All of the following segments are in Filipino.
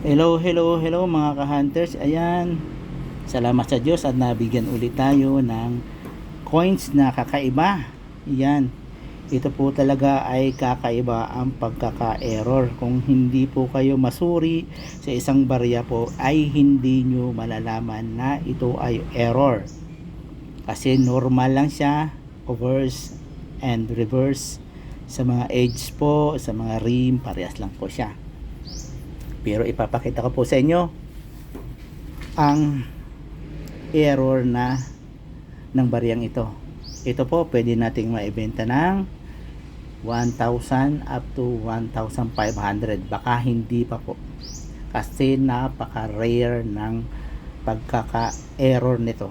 Hello, hello, hello mga ka-hunters. Ayan. Salamat sa Diyos at nabigyan ulit tayo ng coins na kakaiba. Ayan. Ito po talaga ay kakaiba ang pagkaka-error. Kung hindi po kayo masuri sa isang barya po ay hindi nyo malalaman na ito ay error. Kasi normal lang siya, reverse and reverse. Sa mga edge po, sa mga rim, parehas lang po siya. Pero ipapakita ko po sa inyo ang error na ng bariyang ito. Ito po pwede nating maibenta ng 1,000 up to 1,500. Baka hindi pa po. Kasi napaka-rare ng pagkaka-error nito.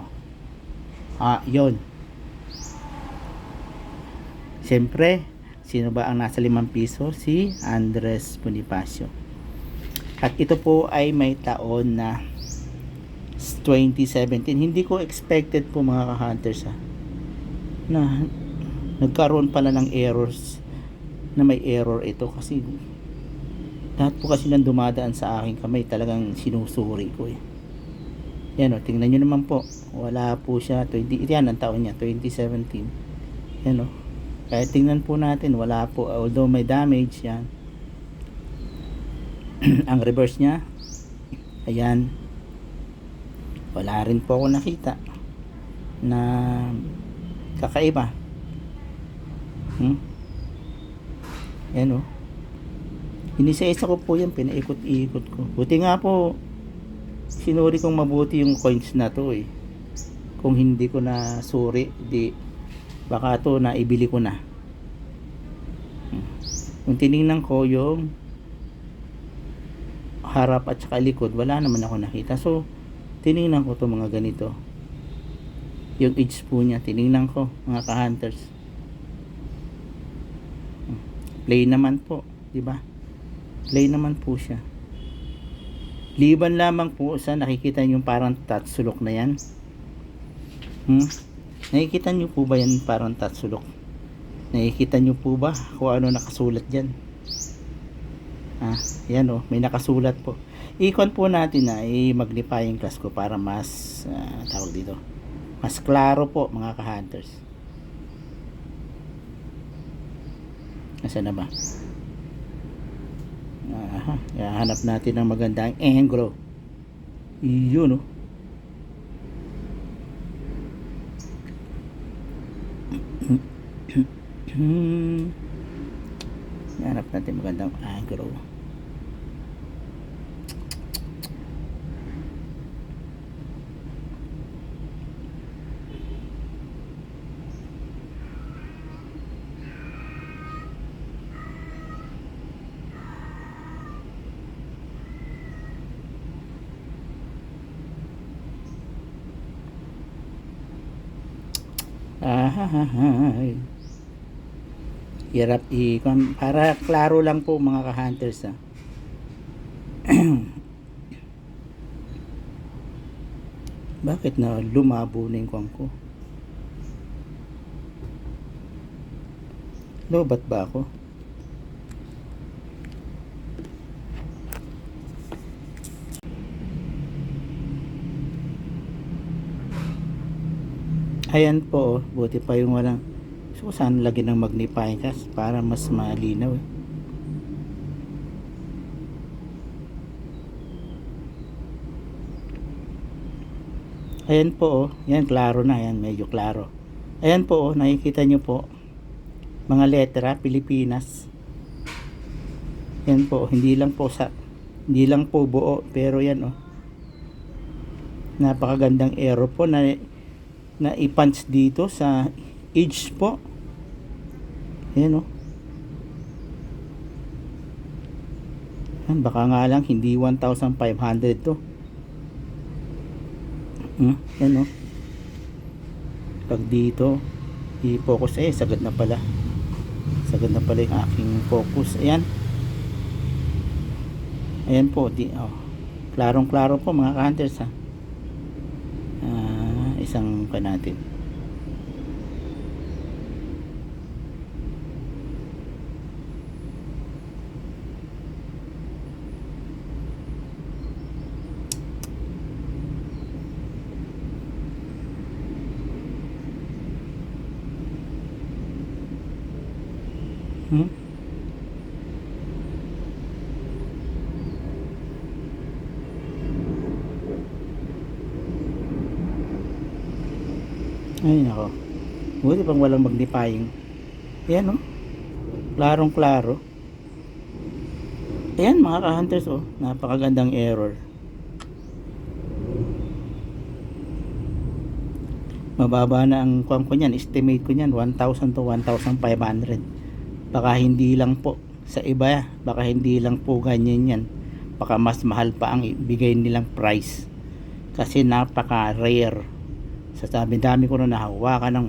Ah, yon. Siyempre, sino ba ang nasa 5 piso? Si Andres Bonifacio. At ito po ay may taon na 2017. Hindi ko expected po mga ka-hunters ha, na nagkaroon pala ng errors na may error ito kasi lahat po kasi nang dumadaan sa aking kamay talagang sinusuri ko eh. Yan o, tingnan nyo naman po. Wala po siya. 20, yan ang taon niya, 2017. Yan o. Kaya tingnan po natin, wala po. Although may damage yan. ang reverse niya ayan wala rin po ako nakita na kakaiba. Hmm? yan o inisa-isa ko po yan pinaikot-ikot ko. Buti nga po sinuri kong mabuti yung coins na to eh. Kung hindi ko na suri di baka to na ibili ko na. Hmm. kung tinignan ko yung harap at saka likod wala naman ako nakita. So tiningnan ko to mga ganito. Yung edge po niya tiningnan ko mga ka-hunters. Play naman po di ba? Play naman po siya. Liban lamang po sa nakikita niyo parang tatsulok na yan. Hmm? nakikita niyo po ba yan parang tatsulok? Nakikita niyo po ba kung ano nakasulat dyan Ah, yan oh, may nakasulat po. Ikon po natin na i-magnifying glass ko para mas ah, tawag dito. Mas klaro po mga ka-hunters. Nasaan na ba? Aha, hanap natin ng magandang angle. Yun oh. Hanap natin magandang angle. Ahahay. Hirap i para klaro lang po mga ka-hunters ha. Bakit na lumabo na yung kwang ko? Lobat ba ako? Ayan po, oh. buti pa yung walang So, saan lagyan ng magnifying glass para mas malinaw eh. Ayan po oh, yan klaro na yan, medyo klaro. Ayan po oh, nakikita nyo po mga letra Pilipinas. Yan po, hindi lang po sa hindi lang po buo, pero yan oh. Napakagandang arrow po na na i-punch dito sa edge po. Ayan o. Yan, baka nga lang hindi 1,500 to. Hmm, yan o. Pag dito, i-focus eh, sagad na pala. Sagad na pala yung aking focus. Ayan. Ayan po, di, oh. Klarong klaro po mga ka-hunters ha. Ah, isang ka natin Hmm? Ay nako. Buti pang walang magnifying. Ayan oh. Klarong klaro. Ayan mga ka-hunters oh. Napakagandang error. Mababa na ang kuwan ko niyan. Estimate ko niyan 1,000 to 1,500. Baka hindi lang po sa iba. Baka hindi lang po ganyan yan. Baka mas mahal pa ang ibigay nilang price. Kasi napaka rare. Sa dami-dami ko na nahawakan ng